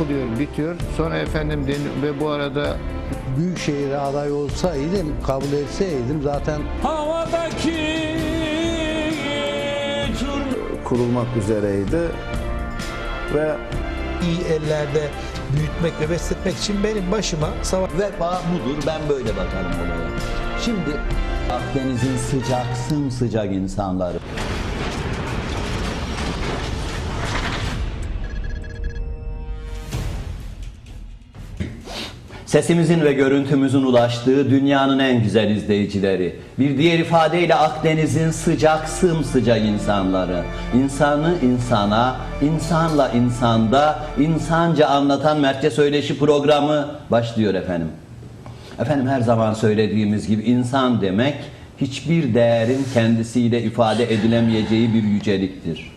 yapılıyor, bitiyor. Sonra efendim ve bu arada Büyükşehir'e aday olsaydım, kabul etseydim zaten Havadaki kurulmak üzereydi ve iyi ellerde büyütmek ve besletmek için benim başıma savaş Vefa budur. Ben böyle bakarım olaya. Şimdi Akdeniz'in sıcak, sımsıcak insanları. Sesimizin ve görüntümüzün ulaştığı dünyanın en güzel izleyicileri. Bir diğer ifadeyle Akdeniz'in sıcak, sımsıcak insanları. İnsanı insana, insanla insanda, insanca anlatan Mertçe Söyleşi programı başlıyor efendim. Efendim her zaman söylediğimiz gibi insan demek hiçbir değerin kendisiyle ifade edilemeyeceği bir yüceliktir.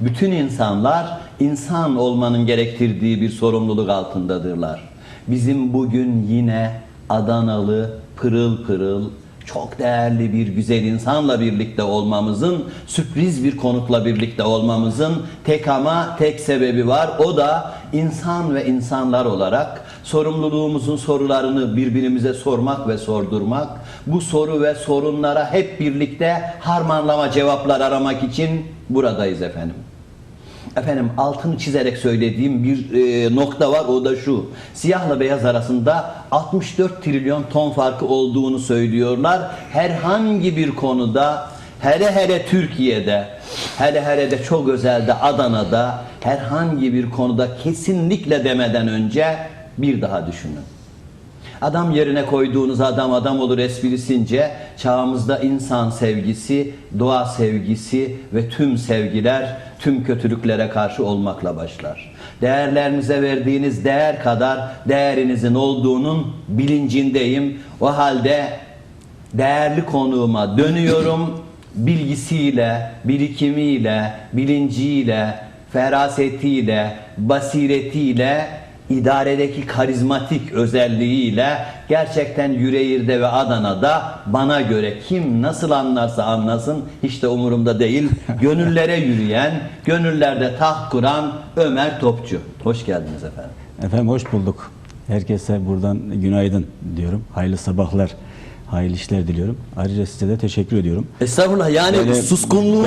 Bütün insanlar insan olmanın gerektirdiği bir sorumluluk altındadırlar. Bizim bugün yine Adanalı pırıl pırıl çok değerli bir güzel insanla birlikte olmamızın, sürpriz bir konukla birlikte olmamızın tek ama tek sebebi var. O da insan ve insanlar olarak sorumluluğumuzun sorularını birbirimize sormak ve sordurmak, bu soru ve sorunlara hep birlikte harmanlama cevaplar aramak için buradayız efendim. Efendim altını çizerek söylediğim bir e, nokta var o da şu. Siyahla beyaz arasında 64 trilyon ton farkı olduğunu söylüyorlar. Herhangi bir konuda hele hele Türkiye'de hele hele de çok özelde Adana'da herhangi bir konuda kesinlikle demeden önce bir daha düşünün. Adam yerine koyduğunuz adam adam olur esprisince çağımızda insan sevgisi, doğa sevgisi ve tüm sevgiler tüm kötülüklere karşı olmakla başlar. Değerlerinize verdiğiniz değer kadar değerinizin olduğunun bilincindeyim. O halde değerli konuğuma dönüyorum. Bilgisiyle, birikimiyle, bilinciyle, ferasetiyle, basiretiyle idaredeki karizmatik özelliğiyle gerçekten Yüreğir'de ve Adana'da bana göre kim nasıl anlarsa anlasın hiç de umurumda değil. Gönüllere yürüyen, gönüllerde taht kuran Ömer Topçu. Hoş geldiniz efendim. Efendim hoş bulduk. Herkese buradan günaydın diyorum. Hayırlı sabahlar, hayırlı işler diliyorum. Ayrıca size de teşekkür ediyorum. Estağfurullah yani Beni- suskunluğunu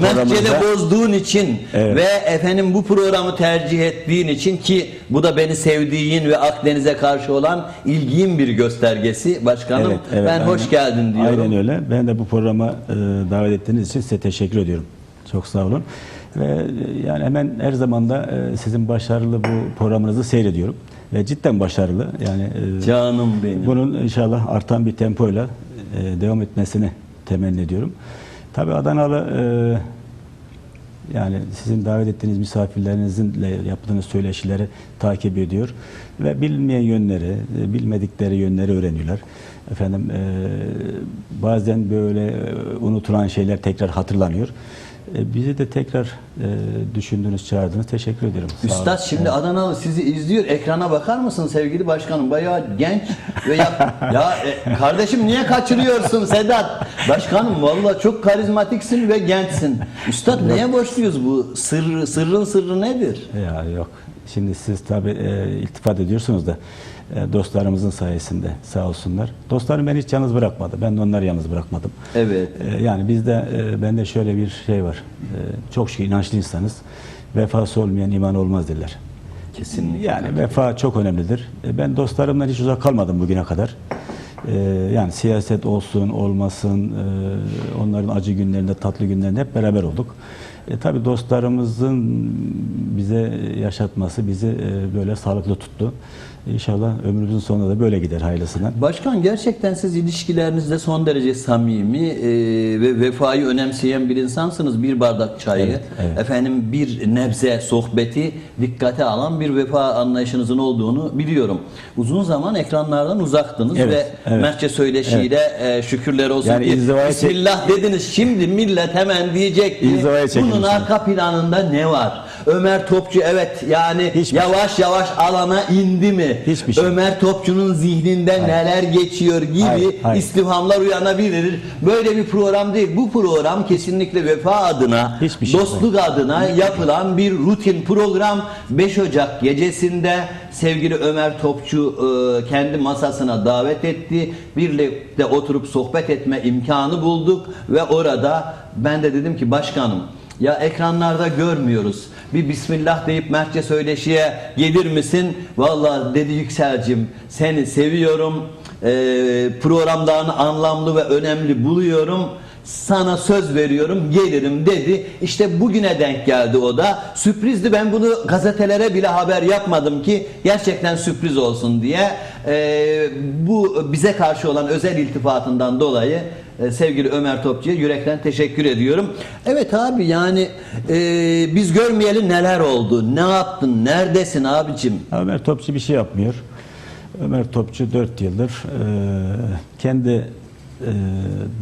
Mertçe'de bozduğun için Evet. ve efendim bu programı tercih ettiğin için ki bu da beni sevdiğin ve Akdeniz'e karşı olan ilgin bir göstergesi başkanım. Evet, evet, ben aynen. hoş geldin diyorum. Aynen öyle. Ben de bu programa e, davet ettiğiniz için size teşekkür ediyorum. Çok sağ olun. Ve e, yani hemen her zaman da e, sizin başarılı bu programınızı seyrediyorum. Ve cidden başarılı. Yani e, Canım benim. Bunun inşallah artan bir tempoyla e, devam etmesini temenni ediyorum. Tabii Adanalı e, yani sizin davet ettiğiniz misafirlerinizle yaptığınız söyleşileri takip ediyor ve bilmeyen yönleri, e, bilmedikleri yönleri öğreniyorlar. Efendim e, bazen böyle unutulan şeyler tekrar hatırlanıyor. E, bizi de tekrar e, düşündünüz, çağırdınız. Teşekkür ederim. Üstad şimdi Adanalı sizi izliyor. Ekrana bakar mısın sevgili başkanım? Bayağı genç ve ya, ya e, kardeşim niye kaçırıyorsun Sedat? Başkanım vallahi çok karizmatiksin ve gençsin. Üstad neye borçluyuz bu? Sır, sırrın sırrı nedir? Ya yok. Şimdi siz tabii e, iltifat ediyorsunuz da dostlarımızın sayesinde sağ olsunlar. Dostlarım beni hiç yalnız bırakmadı. Ben de onları yalnız bırakmadım. Evet. E, yani bizde e, bende şöyle bir şey var. E, çok şükür inançlı insanız. Vefası olmayan iman olmaz derler. Kesinlikle. Yani vefa çok önemlidir. E, Ben dostlarımdan hiç uzak kalmadım bugüne kadar. E, Yani siyaset olsun, olmasın, e, onların acı günlerinde, tatlı günlerinde hep beraber olduk. E, tabii dostlarımızın bize yaşatması bizi e, böyle sağlıklı tuttu. İnşallah ömrümüzün sonunda da böyle gider hayırlısına. Başkan gerçekten siz ilişkilerinizde son derece samimi e, ve vefayı önemseyen bir insansınız. Bir bardak çayı, Evet, evet. efendim bir nebze sohbeti dikkate alan bir vefa anlayışınızın olduğunu biliyorum. Uzun zaman ekranlardan uzaktınız Evet, ve evet. Mertçe söyleşiyle e, şükürler olsun Yani diye Bismillah dediniz. Şimdi millet hemen diyecek ki bunun arka planında ne var? Ömer Topçu evet yani Hiçbir yavaş yavaş alana indi mi? Hiçbir şey. Ömer Topçu'nun zihninden neler geçiyor gibi Hayır, hayır. istifhamlar uyanabilir. Böyle bir program değil. Bu program kesinlikle vefa adına, Hiçbir şey dostluk adına yapılan bir rutin program. 5 Ocak gecesinde sevgili Ömer Topçu e, kendi masasına davet etti. Birlikte oturup sohbet etme imkanı bulduk ve orada ben de dedim ki başkanım ya ekranlarda görmüyoruz. Bir Bismillah deyip Mertçe söyleşiye gelir misin? Vallahi dedi Yükselcim seni seviyorum. Ee, programlarını anlamlı ve önemli buluyorum. Sana söz veriyorum gelirim dedi. İşte bugüne denk geldi o da. Sürprizdi ben bunu gazetelere bile haber yapmadım ki gerçekten sürpriz olsun diye. Ee, bu bize karşı olan özel iltifatından dolayı e, sevgili Ömer Topçu'ya yürekten teşekkür ediyorum. Evet abi yani e, biz görmeyeli neler oldu? Ne yaptın? Neredesin abicim? Ömer Topçu bir şey yapmıyor. Ömer Topçu 4 yıldır e, kendi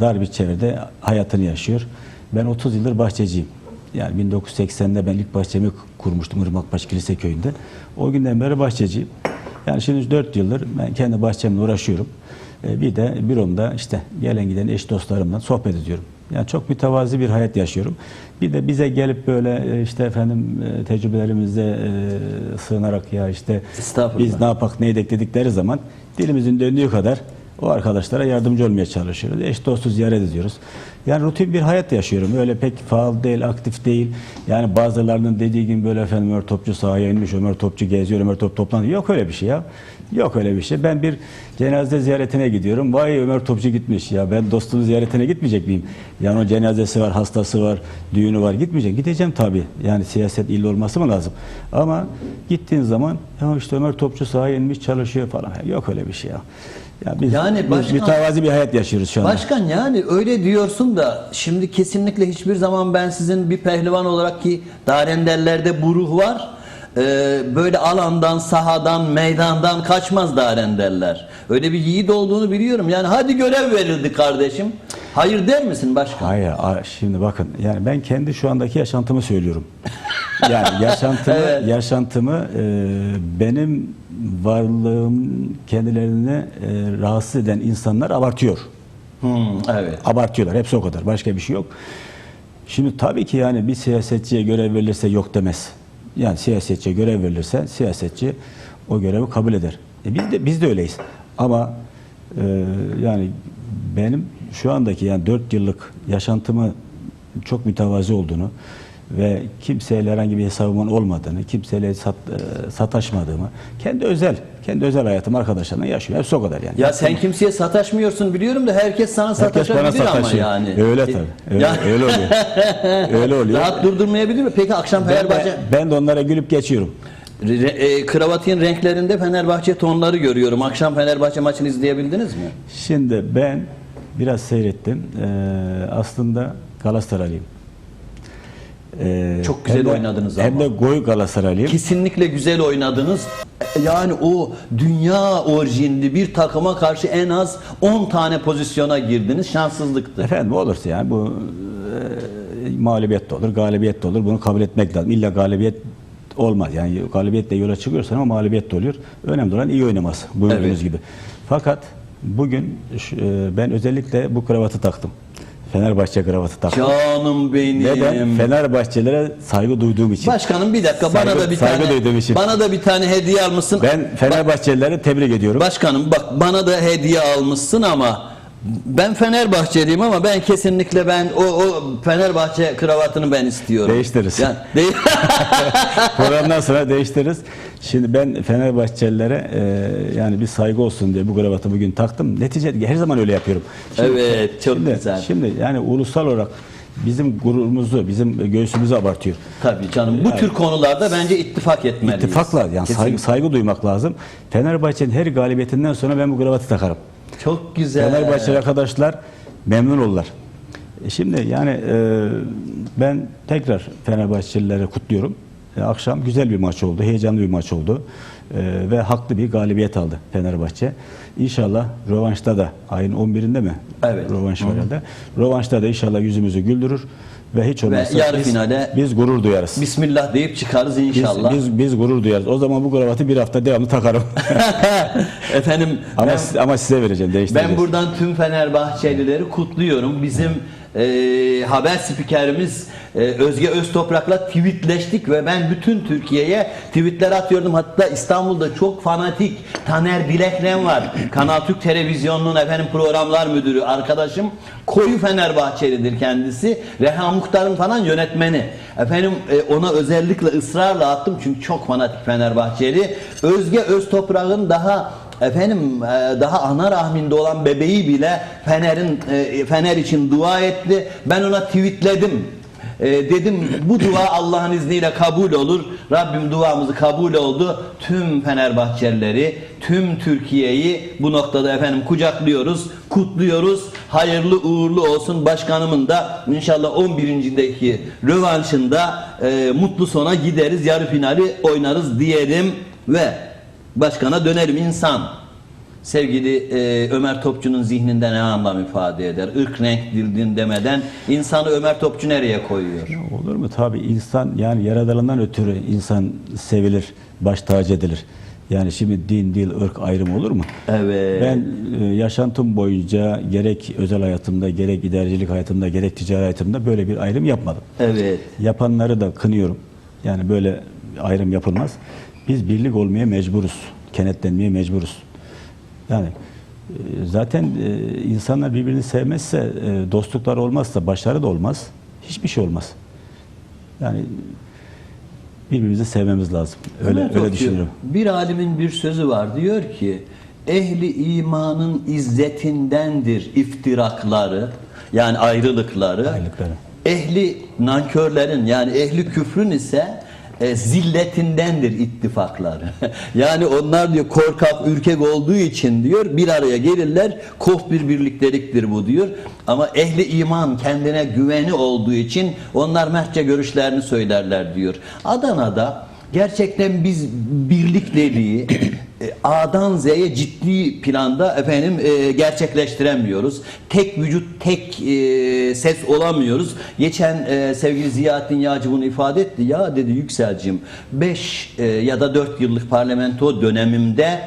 dar bir çevrede hayatını yaşıyor. Ben 30 yıldır bahçeciyim. Yani 1980'de ben ilk bahçemi kurmuştum Irmakbaş Kilise Köyü'nde. O günden beri bahçeciyim. Yani şimdi 4 yıldır ben kendi bahçemle uğraşıyorum. E, bir de büromda işte gelen giden eş dostlarımla sohbet ediyorum. Yani çok mütevazi bir hayat yaşıyorum. Bir de bize gelip böyle e, işte efendim e, tecrübelerimize e, sığınarak ya işte biz ne yapak ne edek dedikleri zaman dilimizin döndüğü kadar o arkadaşlara yardımcı olmaya çalışıyoruz. Eş dostu ziyaret ediyoruz. Yani rutin bir hayat yaşıyorum. Öyle pek faal değil, aktif değil. Yani bazılarının dediği gibi böyle efendim Ömer Topçu sahaya inmiş, Ömer Topçu geziyor, Ömer Top toplantı. Yok öyle bir şey ya. Yok öyle bir şey. Ben bir cenaze ziyaretine gidiyorum. Vay Ömer Topçu gitmiş ya. Ben dostumun ziyaretine gitmeyecek miyim? Yani o cenazesi var, hastası var, düğünü var. Gitmeyecek. Gideceğim tabii. Yani siyaset illa olması mı lazım? Ama gittiğin zaman ya işte Ömer Topçu sahaya inmiş çalışıyor falan. Yok öyle bir şey ya. Ya biz, Yani biz başkan- mütevazi bir hayat yaşıyoruz şu anda. Başkan yani öyle diyorsun da şimdi kesinlikle hiçbir zaman ben sizin bir pehlivan olarak ki Darenderlerde bu ruh var. Ee, böyle alandan, sahadan, meydandan kaçmaz Darenderler. Öyle bir yiğit olduğunu biliyorum. Yani hadi görev verildi kardeşim. Hayır der misin başkan? Hayır, şimdi bakın yani ben kendi şu andaki yaşantımı söylüyorum. Yani yaşantımı, Evet. yaşantımı e, benim varlığım kendilerini e, rahatsız eden insanlar abartıyor. Hmm, evet. Abartıyorlar. Hepsi o kadar. Başka bir şey yok. Şimdi tabii ki yani bir siyasetçiye görev verilirse yok demez. Yani siyasetçiye görev verilirse siyasetçi o görevi kabul eder. E biz de biz de öyleyiz. Ama e, yani benim şu andaki yani 4 yıllık yaşantımı çok mütevazi olduğunu ve kimseyle herhangi bir hesabımın olmadığını, kimseyle sat, e, sataşmadığımı, kendi özel, kendi özel hayatım arkadaşlarımla yaşıyor. Hepsi o kadar yani. Ya sen kimseye sataşmıyorsun biliyorum da herkes sana Herkes bana sataşabilir ama sataşıyor. yani. Öyle E, tabii. Öyle, ya- öyle oluyor. öyle oluyor. Rahat durdurmayabilir mi? Peki akşam Ben Fenerbahçe de, ben de onlara gülüp geçiyorum. Re- e, kravatın renklerinde Fenerbahçe tonları görüyorum. Akşam Fenerbahçe maçını izleyebildiniz mi? Şimdi ben biraz seyrettim. Ee, aslında Galatasaraylıyım. Ee, Çok güzel hem de- oynadınız Hem ama. de goy Galatasaraylıyım. Kesinlikle güzel oynadınız. Yani o dünya orijinli bir takıma karşı en az 10 tane pozisyona girdiniz. Şanssızlıktı. Efendim olursa yani bu e, mağlubiyet de olur, galibiyet de olur. Bunu kabul etmek lazım. İlla galibiyet olmaz. Yani galibiyetle yola çıkıyorsan ama mağlubiyet de oluyor. Önemli olan iyi oynaması. Buyurduğunuz Evet. gibi. Fakat bugün e, ben özellikle bu kravatı taktım. Fenerbahçe kravatı taktım. Canım benim. Neden? Fenerbahçelere saygı duyduğum için. Başkanım bir dakika bana Saygı- da bir saygı tane duyduğum için. bana da bir tane hediye almışsın. Ben Fenerbahçelileri tebrik ediyorum. Başkanım bak bana da hediye almışsın ama ben Fenerbahçeliyim ama ben kesinlikle ben o, o Fenerbahçe kravatını ben istiyorum. Değiştiririz. Yani, değil- Programdan sonra değiştiririz. Şimdi ben Fenerbahçelilere e, yani bir saygı olsun diye bu kravatı bugün taktım. Neticede her zaman öyle yapıyorum. Evet, çok şimdi, güzel. Şimdi yani ulusal olarak bizim gururumuzu, bizim göğsümüzü abartıyor. Tabii canım bu tür konularda bence ittifak etmeliyiz. İttifakla yani Kesinlikle. saygı, saygı duymak lazım. Fenerbahçe'nin her galibiyetinden sonra ben bu kravatı takarım. Çok güzel. Fenerbahçeli arkadaşlar memnun olurlar. E Şimdi yani e, ben tekrar Fenerbahçelileri kutluyorum. E, akşam güzel bir maç oldu, heyecanlı bir maç oldu E, ve haklı bir galibiyet aldı Fenerbahçe. İnşallah rövanşta da ayın 11'inde mi? Evet. Rövanş var herhalde. Rövanşta da inşallah yüzümüzü güldürür ve hiç olmazsa yarı biz, finale- biz gurur duyarız. Bismillah deyip çıkarız Biz, inşallah. biz, biz gurur duyarız. O zaman bu kravatı bir hafta devamlı takarım. Efendim ama, ben- ama size vereceğim. Ben buradan tüm Fenerbahçelileri kutluyorum. Bizim e, haber spikerimiz e, Özge Öztoprak'la tweetleştik ve ben bütün Türkiye'ye tweetler atıyordum. Hatta İstanbul'da çok fanatik Taner Bileklen var. Kanal Türk Televizyonu'nun efendim programlar müdürü arkadaşım. Koyu Fenerbahçelidir kendisi. Reha Muhtar'ın falan yönetmeni. Efendim e, ona özellikle ısrarla attım çünkü çok fanatik Fenerbahçeli. Özge Öztoprak'ın daha Efendim e, daha ana rahminde olan bebeği bile Fener'in e, Fener için dua etti. Ben ona tweetledim. E, dedim bu dua Allah'ın izniyle kabul olur. Rabbim duamızı kabul oldu. Tüm Fenerbahçelileri, tüm Türkiye'yi bu noktada efendim kucaklıyoruz, kutluyoruz. Hayırlı uğurlu olsun başkanımın da inşallah 11.deki rövanşında e, mutlu sona gideriz. Yarı finali oynarız diyelim ve Başkana dönerim insan. Sevgili e, Ömer Topçu'nun zihninde ne anlam ifade eder? Irk, renk, dil, din demeden insanı Ömer Topçu nereye koyuyor? Olur mu? Tabii insan yani yaradanından ötürü insan sevilir, baş tacı edilir. Yani şimdi din, dil, ırk ayrımı olur mu? Evet. Ben e, yaşantım boyunca gerek özel hayatımda, gerek idarecilik hayatımda, gerek ticari hayatımda böyle bir ayrım yapmadım. Evet. Yapanları da kınıyorum. Yani böyle ayrım yapılmaz. Biz birlik olmaya mecburuz. Kenetlenmeye mecburuz. Yani e, zaten e, insanlar birbirini sevmezse, e, dostluklar olmazsa başarı da olmaz. Hiçbir şey olmaz. Yani birbirimizi sevmemiz lazım. Öyle Ömer öyle düşünüyorum. Bir alimin bir sözü var. Diyor ki ehli imanın izzetindendir iftirakları yani ayrılıkları. Ayrılıkları. Ehli nankörlerin yani ehli küfrün ise e, zilletindendir ittifakları. yani onlar diyor korkak, ürkek olduğu için diyor bir araya gelirler. Kof bir birlikteliktir bu diyor. Ama ehli iman kendine güveni olduğu için onlar mertçe görüşlerini söylerler diyor. Adana'da gerçekten biz birlik dediği e, A'dan Z'ye ciddi planda efendim e, gerçekleştiremiyoruz. Tek vücut, tek e, ses olamıyoruz. Geçen e, sevgili Ziyaettin Yağcı bunu ifade etti. Ya dedi Yükselcim 5 ya da 4 yıllık parlamento dönemimde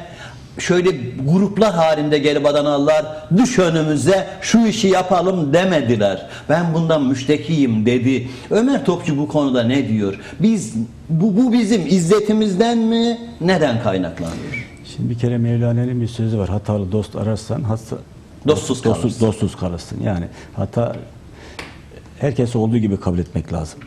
şöyle gruplar halinde gelip Adanalılar düş önümüze şu işi yapalım demediler. Ben bundan müştekiyim dedi. Ömer Topçu bu konuda ne diyor? Biz bu, bu bizim izzetimizden mi? Neden kaynaklanıyor? Şimdi bir kere Mevlana'nın bir sözü var. Hatalı dost ararsan hasta, Dostsuz dostsuz, kalırsın. dostsuz kalırsın. Yani hata herkes olduğu gibi kabul etmek lazım.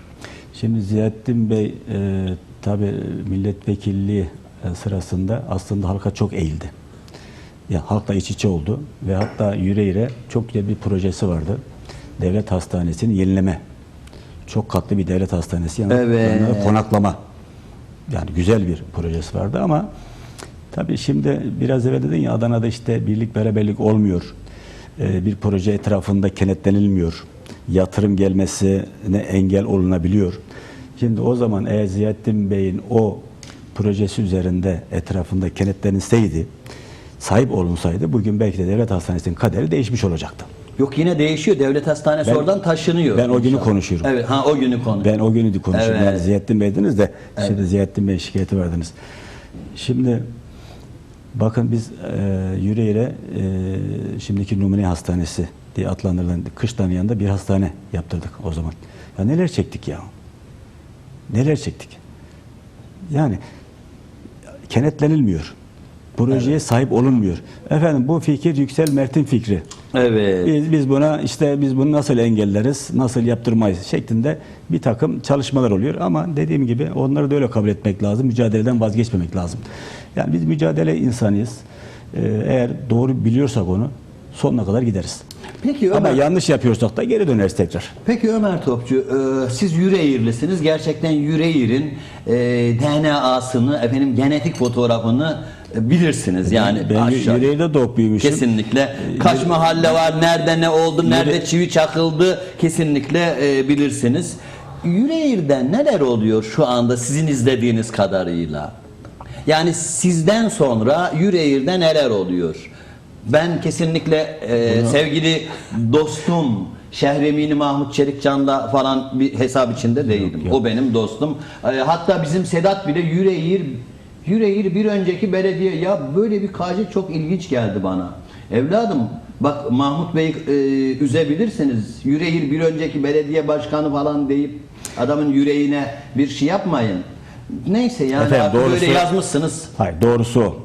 Şimdi Ziyaettin Bey e, tabi milletvekilliği sırasında aslında halka çok eğildi. Ya halkla iç içe oldu ve hatta yüreğire çok güzel bir projesi vardı. Devlet hastanesini yenileme. Çok katlı bir devlet hastanesi. Yani Evet. konaklama. Yani güzel bir projesi vardı ama tabii şimdi biraz evvel dedin ya Adana'da işte birlik beraberlik olmuyor. Ee, bir proje etrafında kenetlenilmiyor. Yatırım gelmesine engel olunabiliyor. Şimdi o zaman eğer Ziyaettin Bey'in o projesi üzerinde etrafında kenetlenilseydi, sahip olunsaydı bugün belki de devlet hastanesinin kaderi değişmiş olacaktı. Yok yine değişiyor. Devlet hastanesi Ben- oradan taşınıyor. ben o günü konuşuyorum. Evet, ha o günü konu. Ben o günü de konuşuyorum. Evet. Yani Ziyaettin Bey dediniz de şimdi Ziyaettin Bey şikayeti verdiniz. Şimdi bakın biz e, Yüreğir'e e, şimdiki Numune Hastanesi diye adlandırılan kışlanın yanında bir hastane yaptırdık o zaman. Ya neler çektik ya. Neler çektik. Yani kenetlenilmiyor. Projeye sahip olunmuyor. Efendim bu fikir Yüksel Mert'in fikri. Evet. Biz, biz buna işte biz bunu nasıl engelleriz, nasıl yaptırmayız şeklinde bir takım çalışmalar oluyor. Ama dediğim gibi onları da öyle kabul etmek lazım. Mücadeleden vazgeçmemek lazım. Yani biz mücadele insanıyız. Ee, eğer doğru biliyorsak onu sonuna kadar gideriz. Peki Ama Ömer, yanlış yapıyorsak da geri döneriz tekrar. peki Ömer Topçu, e, siz Yüreğirlisiniz. Gerçekten Yüreğir'in e, DNA'sını, efendim genetik fotoğrafını e, bilirsiniz. Yani ben aşağı- yüreğinde doğup büyümüşüm. Kesinlikle. Kaç mahalle var, nerede ne oldu, nerede çivi çakıldı kesinlikle e, bilirsiniz. Yüreğir'den neler oluyor şu anda sizin izlediğiniz kadarıyla? Yani sizden sonra Yüreğir'de neler oluyor? Ben kesinlikle e, sevgili dostum Şehremini Mahmut Çelikcan'la falan bir hesap içinde değilim. yok. O benim dostum. Ee, hatta bizim Sedat bile yüreğir yüreğir bir önceki belediye ya böyle bir KC çok ilginç geldi bana. Evladım bak Mahmut Bey e, üzebilirsiniz. Yüreğir bir önceki belediye başkanı falan deyip adamın yüreğine bir şey yapmayın. Neyse yani Efendim, doğrusu- böyle yazmışsınız. Hayır doğrusu.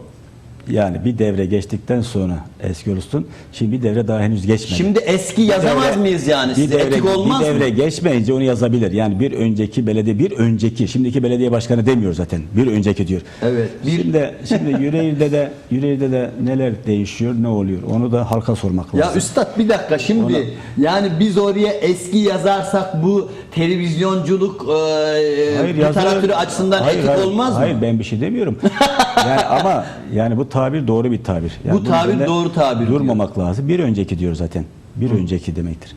Yani bir devre geçtikten sonra eski olsun. Şimdi bir devre daha henüz geçmedi. Şimdi eski yazamaz devre- mıyız yani? Bir Size devre, etik olmaz bir devre mı? geçmeyince onu yazabilir. Yani bir önceki belediye, bir önceki, şimdiki belediye başkanı demiyor zaten. Bir önceki diyor. Evet, bir- Şimdi, şimdi Yüreğir'de de, Yüreğir'de de neler değişiyor, ne oluyor? Onu da halka sormak lazım. Ya üstad bir dakika şimdi Ona- yani biz oraya eski yazarsak bu televizyonculuk e, literatürü yazar- açısından Hayır, etik hayır, olmaz mı? Hayır ben bir şey demiyorum. yani ama yani bu tabir doğru bir tabir. Yani Bu tabir üzerinde doğru tabir diyor. Durmamak lazım. Bir önceki diyor zaten. Bir önceki demektir.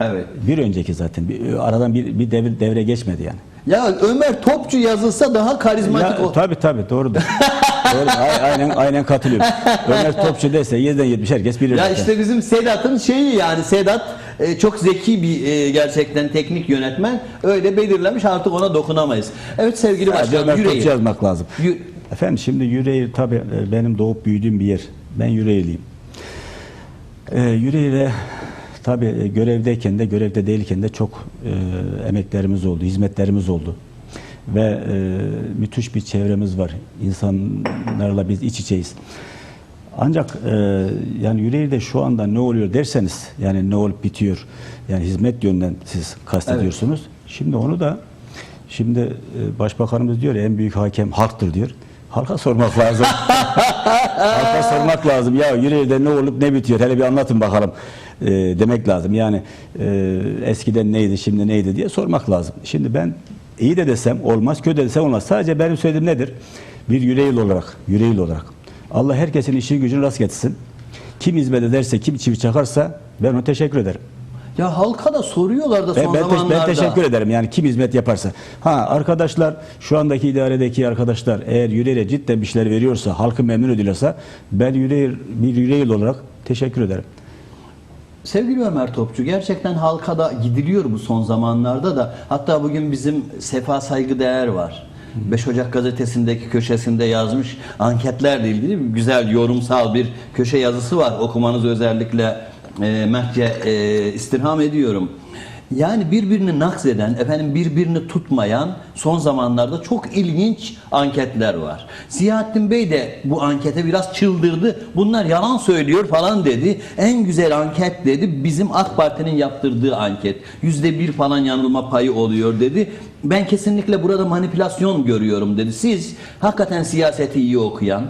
Evet. Bir önceki zaten. Bir, aradan bir, bir devre, devre geçmedi yani. Ya Ömer Topçu yazılsa daha karizmatik Ya, o. tabii tabii doğrudur. doğru. Aynen aynen katılıyorum. Ömer Topçu dese 7'den 70 herkes bilir. Ya zaten. işte bizim Sedat'ın şeyi yani Sedat e, çok zeki bir e, gerçekten teknik yönetmen. Öyle belirlemiş artık ona dokunamayız. Evet sevgili başkanım Ömer Topçu yüreği. yazmak lazım. Yü- Efendim şimdi Yüreğir tabii e, benim doğup büyüdüğüm bir yer. Ben Yüreğirliyim. Ee, Yüreğir'e tabii e, görevdeyken de görevde değilken de çok e, emeklerimiz oldu, hizmetlerimiz oldu. Ve e, müthiş bir çevremiz var. İnsanlarla biz iç içeyiz. Ancak e, yani Yüreğir'de şu anda ne oluyor derseniz yani ne olup bitiyor yani hizmet yönünden siz kastediyorsunuz. Şimdi onu da şimdi e, başbakanımız diyor ya, en büyük hakem halktır diyor. Halka sormak lazım. Halka sormak lazım. Ya Yüreğir'de ne olup ne bitiyor hele bir anlatın bakalım e, demek lazım. Yani e, eskiden neydi şimdi neydi diye sormak lazım. Şimdi ben iyi de desem olmaz kötü de desem olmaz. Sadece benim söylediğim nedir? Bir yüreğil olarak, yüreğil olarak. Allah herkesin işi gücünü rast getirsin. Kim hizmet ederse, kim çivi çakarsa ben ona teşekkür ederim. Ya halka da soruyorlar da son Ben, ben, te- ben zamanlarda. teşekkür ederim. Yani kim hizmet yaparsa. Ha arkadaşlar şu andaki idaredeki arkadaşlar eğer yüreğe cidden bir şeyler veriyorsa, halkı memnun ediyorsa ben yüreği, bir yüreğil olarak teşekkür ederim. Sevgili Ömer Topçu gerçekten halka da gidiliyor bu son zamanlarda da. Hatta bugün bizim Sefa Saygıdeğer var. 5 Ocak gazetesindeki köşesinde yazmış anketlerle ilgili güzel yorumsal bir köşe yazısı var. Okumanızı özellikle e, Mertçe e, istirham ediyorum. Yani birbirini nakzeden, efendim birbirini tutmayan son zamanlarda çok ilginç anketler var. Ziyahattin Bey de bu ankete biraz çıldırdı. Bunlar yalan söylüyor falan dedi. En güzel anket dedi bizim AK Parti'nin yaptırdığı anket. Yüzde bir falan yanılma payı oluyor dedi. Ben kesinlikle burada manipülasyon görüyorum dedi. Siz hakikaten siyaseti iyi okuyan,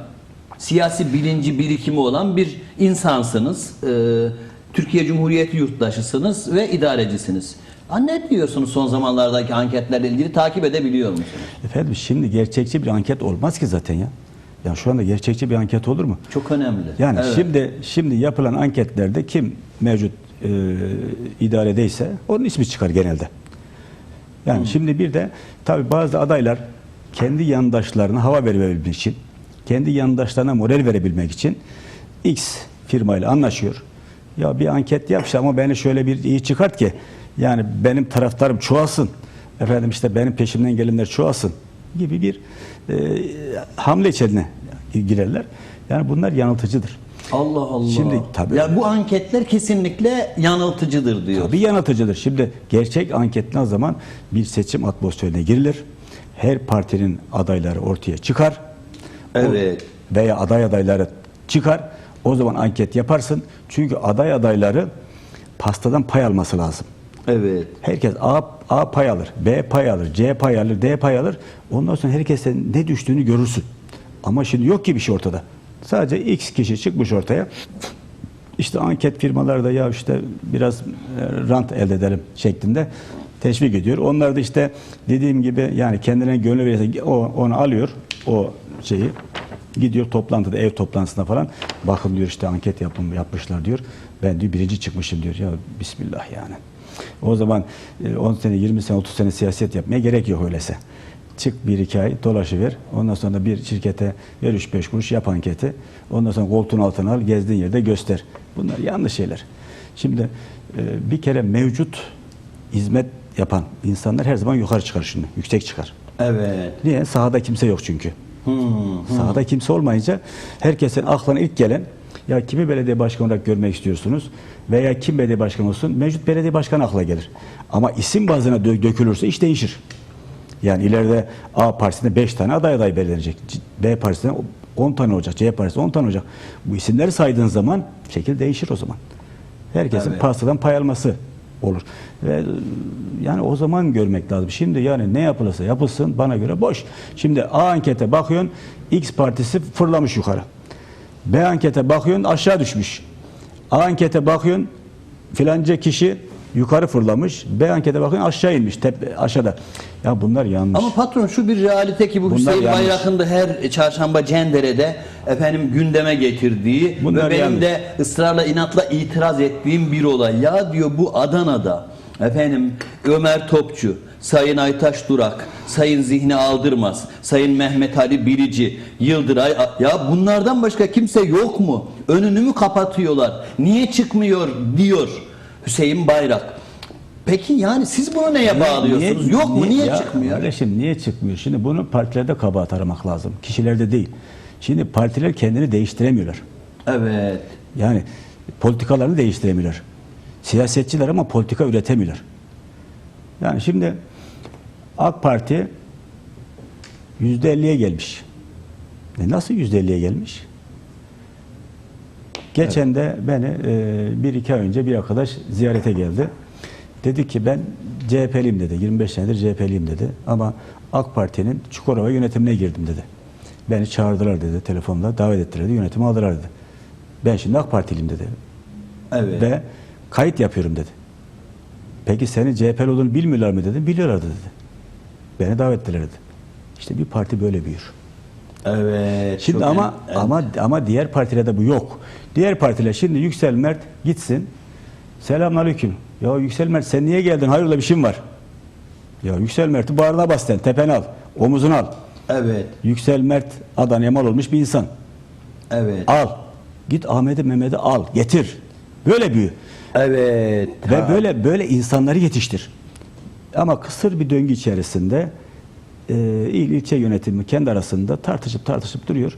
siyasi bilinci birikimi olan bir insansınız. Ee, Türkiye Cumhuriyeti yurttaşısınız ve idarecisiniz. Ha, ne diyorsunuz son zamanlardaki anketlerle ilgili takip edebiliyor musunuz? Efendim şimdi gerçekçi bir anket olmaz ki zaten ya. Ya şu anda gerçekçi bir anket olur mu? Çok önemli. Yani Evet. şimdi şimdi yapılan anketlerde kim mevcut e, idaredeyse onun ismi çıkar genelde. Yani şimdi bir de tabi bazı adaylar kendi yandaşlarına hava verebilmek için, kendi yandaşlarına moral verebilmek için X firmayla anlaşıyor. Ya bir anket yap işte ama beni şöyle bir iyi çıkart ki yani benim taraftarım çoğalsın. Efendim işte benim peşimden gelenler çoğalsın gibi bir e, hamle içerisine girerler. Yani bunlar yanıltıcıdır. Allah Allah. Şimdi tabii- Ya bu anketler kesinlikle yanıltıcıdır diyor. Tabii yanıltıcıdır. Şimdi gerçek anketler zaman bir seçim atmosferine girilir. Her partinin adayları ortaya çıkar. O- Evet. veya aday adayları çıkar. O zaman anket yaparsın. Çünkü aday adayları pastadan pay alması lazım. Evet. Herkes A, A pay alır, B pay alır, C pay alır, D pay alır. Ondan sonra herkesin ne düştüğünü görürsün. Ama şimdi yok ki bir şey ortada. Sadece X kişi çıkmış ortaya. İşte anket firmaları da ya işte biraz e, rant elde edelim şeklinde teşvik ediyor. Onlar da işte dediğim gibi yani kendine gönül verirse o onu alıyor o şeyi gidiyor toplantıda ev toplantısına falan bakın diyor işte anket yapım yapmışlar diyor. Ben diyor birinci çıkmışım diyor. Ya bismillah yani. O zaman e, 10 sene 20 sene 30 sene siyaset yapmaya gerek yok öylese. Çık bir iki ay dolaşıver. Ondan sonra bir şirkete ver 3-5 kuruş yap anketi. Ondan sonra koltuğun altına al gezdiğin yerde göster. Bunlar yanlış şeyler. Şimdi e, bir kere mevcut hizmet yapan insanlar her zaman yukarı çıkar şimdi. Yüksek çıkar. Evet. Niye? Sahada kimse yok çünkü. Sahada kimse olmayınca herkesin aklına ilk gelen ya kimi belediye başkanı olarak görmek istiyorsunuz veya kim belediye başkanı olsun mevcut belediye başkanı akla gelir. Ama isim bazına dö- dökülürse iş değişir. Yani ileride A partisinde 5 tane aday aday belirlenecek. B partisinde 10 tane olacak. C partisinde 10 tane olacak. Bu isimleri saydığın zaman şekil değişir o zaman. Herkesin Evet. pastadan pay alması olur. Ve e, yani o zaman görmek lazım. Şimdi yani ne yapılırsa yapılsın bana göre boş. Şimdi A ankete bakıyorsun X partisi fırlamış yukarı. B ankete bakıyorsun aşağı düşmüş. A ankete bakıyorsun filanca kişi yukarı fırlamış. B ankete bakıyorsun aşağı inmiş. Tepe, aşağıda. Ya bunlar yanlış. Ama patron şu bir realite ki bu Bunlar Hüseyin yanlış. Bayrak'ın da her çarşamba Cendere'de efendim gündeme getirdiği Bunlar ve benim yanlış. de ısrarla inatla itiraz ettiğim bir olay. Ya diyor bu Adana'da efendim Ömer Topçu, Sayın Aytaş Durak, Sayın Zihni Aldırmaz, Sayın Mehmet Ali Bilici, Yıldıray ya bunlardan başka kimse yok mu? Önünü mü kapatıyorlar? Niye çıkmıyor diyor Hüseyin Bayrak. Peki yani siz bunu neye bağlıyorsunuz? Yok mu? Niye ya çıkmıyor? Kardeşim niye çıkmıyor? Şimdi bunu partilerde kabahat aramak lazım. Kişilerde değil. Şimdi partiler kendini değiştiremiyorlar. Evet. Yani politikalarını değiştiremiyorlar. Siyasetçiler ama politika üretemiyorlar. Yani şimdi AK Parti yüzde elliye gelmiş. E nasıl yüzde elliye gelmiş? Geçen de beni e, bir iki ay önce bir arkadaş ziyarete geldi. Dedi ki ben CHP'liyim dedi. 25 senedir CHP'liyim dedi. Ama AK Parti'nin Çukurova yönetimine girdim dedi. Beni çağırdılar dedi telefonla. Davet ettiler dedi. Yönetimi aldılar dedi. Ben şimdi AK Partiliyim dedi. Evet. Ve kayıt yapıyorum dedi. Peki senin CHP'li olduğunu bilmiyorlar mı dedim. Biliyorlar dedi. Beni davet ettiler dedi. İşte bir parti böyle büyür. Evet. Şimdi çok ama en- en- ama ama diğer partilerde bu yok. Diğer partiler şimdi Yüksel Mert gitsin. Selamünaleyküm. Ya Yüksel Mert sen niye geldin? Hayrola bir şeyim var. Ya Yüksel Mert'i bağrına bas sen. Tepene al. Omuzuna al. Evet. Yüksel Mert Adana'ya mal olmuş bir insan. Evet. Al. Git Ahmet'i Mehmet'i al. Getir. Böyle büyü. Evet. Ve Ha. böyle böyle insanları yetiştir. Ama kısır bir döngü içerisinde e, il ilçe yönetimi kendi arasında tartışıp tartışıp duruyor.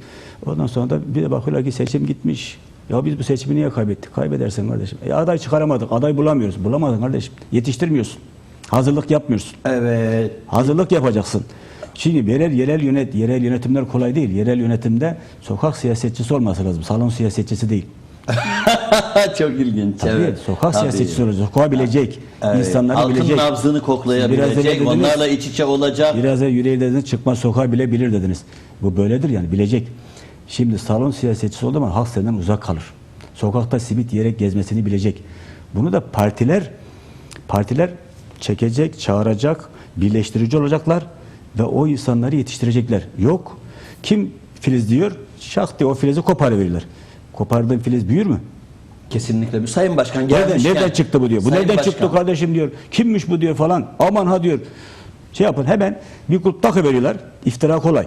Ondan sonra da bir de bakıyorlar ki seçim gitmiş. Ya biz bu seçimi niye kaybettik? Kaybedersin kardeşim. E, aday çıkaramadık. Aday bulamıyoruz. Bulamadın kardeşim. Yetiştirmiyorsun. Hazırlık yapmıyorsun. Evet. Hazırlık yapacaksın. Şimdi yerel yerel yönet yerel yönetimler kolay değil. Yerel yönetimde sokak siyasetçisi olması lazım. Salon siyasetçisi değil. çok ilginç. Tabii, evet. sokak Tabii. siyasetçisi olacak. Sokağı bilecek. Evet. insanları Halkın bilecek. nabzını Biraz koklayabilecek. evvel dediniz. Onlarla iç içe olacak. Biraz da yüreği dediniz çıkma sokağı bile bilir dediniz. Bu böyledir yani bilecek. Şimdi salon siyasetçisi oldu ama halk senden uzak kalır. Sokakta simit yiyerek gezmesini bilecek. Bunu da partiler partiler çekecek, çağıracak, birleştirici olacaklar ve o insanları yetiştirecekler. Yok. Kim filiz diyor? Şak diye o filizi koparıverirler. Kopardığın filiz büyür mü? Kesinlikle. Sayın Başkan Nereden, gelmişken. nereden çıktı bu diyor. Bu Sayın nereden Başkan, çıktı kardeşim diyor. Kimmiş bu diyor falan. Aman ha diyor. Şey yapın hemen bir grup takıveriyorlar. İftira kolay.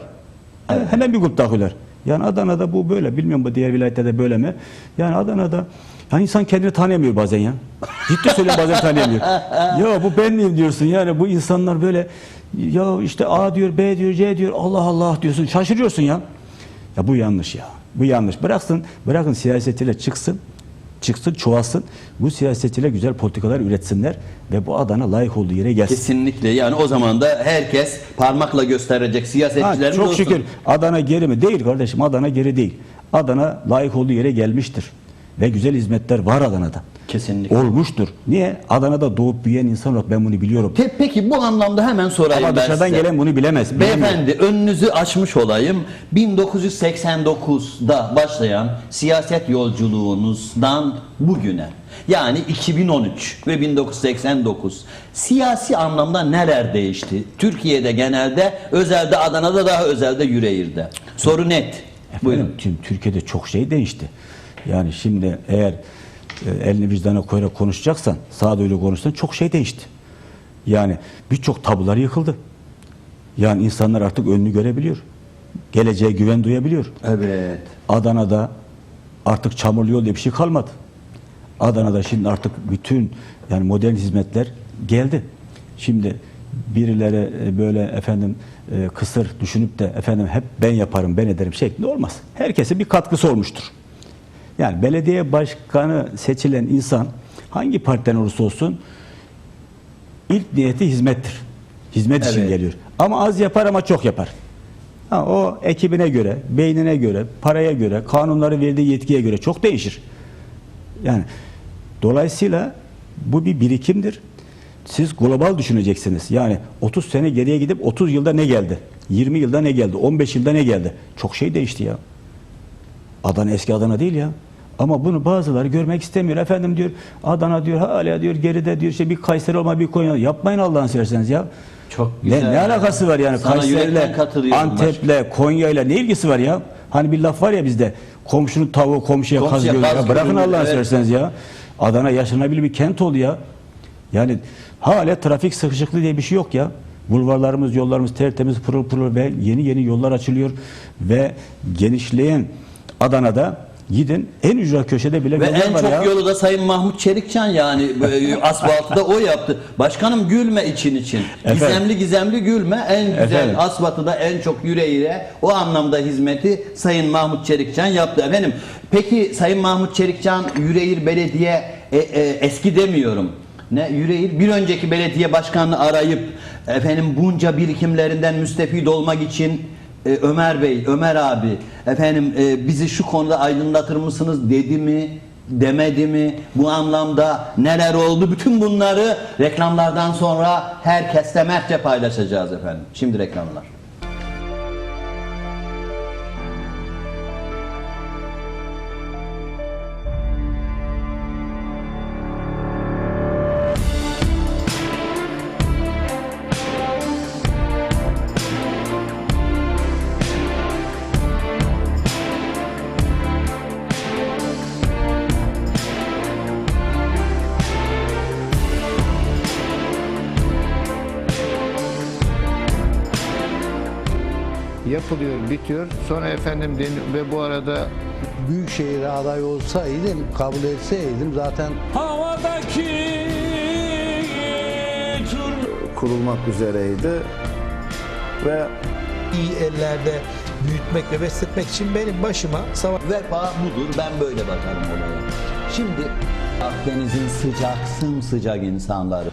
Hemen bir grup takıyorlar. Yani Adana'da bu böyle. Bilmiyorum bu diğer vilayetlerde böyle mi? Yani Adana'da ya insan kendini tanıyamıyor bazen ya. Ciddi söylüyorum bazen tanıyamıyor. Ya bu ben miyim diyorsun yani bu insanlar böyle ya işte A diyor B diyor C diyor Allah Allah diyorsun şaşırıyorsun ya. Ya bu yanlış ya. Bu yanlış. Bıraksın, bırakın siyasetçiler çıksın çıksın çoğalsın. Bu siyasetçiler güzel politikalar üretsinler ve bu Adana layık olduğu yere gelsin. Kesinlikle. Yani o zaman da herkes parmakla gösterecek Ha, siyasetçilerin çok olsun. şükür Adana geri mi? Değil kardeşim Adana geri değil. Adana layık olduğu yere gelmiştir. Ve güzel hizmetler var Adana'da. Kesinlikle. Olmuştur. Niye? Adana'da doğup büyüyen insan olarak ben bunu biliyorum. Pe- Peki bu anlamda hemen sorayım Ama ben dışarıdan size. gelen bunu bilemez. Beyefendi önünüzü açmış olayım. 1989'da başlayan siyaset yolculuğunuzdan bugüne yani 2013 ve 1989 siyasi anlamda neler değişti? Türkiye'de genelde, özelde Adana'da daha özelde Yüreğir'de. Soru net. Buyurun. Efendim, tüm Türkiye'de çok şey değişti. Yani şimdi eğer e, elini vicdana koyarak konuşacaksan, sağduyulu konuşsan çok şey değişti. Yani birçok tabular yıkıldı. Yani insanlar artık önünü görebiliyor. Geleceğe güven duyabiliyor. Evet. Adana'da artık çamurlu yol diye bir şey kalmadı. Adana'da şimdi artık bütün yani modern hizmetler geldi. Şimdi birileri e, böyle efendim e, kısır düşünüp de efendim hep ben yaparım ben ederim şeklinde olmaz. Herkesin bir katkısı olmuştur. Yani belediye başkanı seçilen insan hangi partiden olursa olsun ilk niyeti hizmettir. Hizmet için Evet. geliyor. Ama az yapar ama çok yapar. Ha, o ekibine göre, beynine göre, paraya göre, kanunları verdiği yetkiye göre çok değişir. Yani dolayısıyla bu bir birikimdir. Siz global düşüneceksiniz. Yani 30 sene geriye gidip 30 yılda ne geldi? 20 yılda ne geldi? 15 yılda ne geldi? Çok şey değişti ya. Adana eski Adana değil ya. Ama bunu bazıları görmek istemiyor. Efendim diyor Adana diyor hala diyor geride diyor işte bir Kayseri olma bir Konya. Yapmayın Allah'ını severseniz ya. Çok Ne, güzel. ne alakası var yani Sana Kayseri'yle, Antep'le, Konya'yla ne ilgisi var ya? Hani bir laf var ya bizde komşunun tavuğu komşuya, Komşuya kaz diyor. Ya bırakın Allah'ını evet. severseniz ya. Adana yaşanabilir bir kent oldu ya. Yani hala trafik sıkışıklığı diye bir şey yok ya. Bulvarlarımız, yollarımız tertemiz, pırıl pırıl ve yeni yeni yollar açılıyor. Ve genişleyen Adana'da gidin en ücra köşede bile Ve en var çok ya. yolu da Sayın Mahmut Çelikcan yani e, asfaltı da o yaptı. Başkanım gülme için için. Efendim? Gizemli gizemli gülme. En güzel Efendim? asfaltı da en çok yüreğiyle o anlamda hizmeti Sayın Mahmut Çelikcan yaptı efendim. Peki Sayın Mahmut Çelikcan Yüreğir Belediye e, e, eski demiyorum. Ne Yüreğir bir önceki belediye başkanını arayıp efendim bunca birikimlerinden müstefid olmak için e, Ömer Bey, Ömer abi efendim e, bizi şu konuda aydınlatır mısınız dedi mi? Demedi mi? Bu anlamda neler oldu? Bütün bunları reklamlardan sonra herkesle mertçe paylaşacağız efendim. Şimdi reklamlar. Bitiyor. Sonra efendim den- ve bu arada Büyükşehir'e aday olsaydım, kabul etseydim zaten havadaki tur kurulmak üzereydi ve iyi ellerde büyütmek ve besletmek için benim başıma savaş Vefa budur. Ben böyle bakarım olaya. Şimdi Akdeniz'in sıcak, sımsıcak insanları,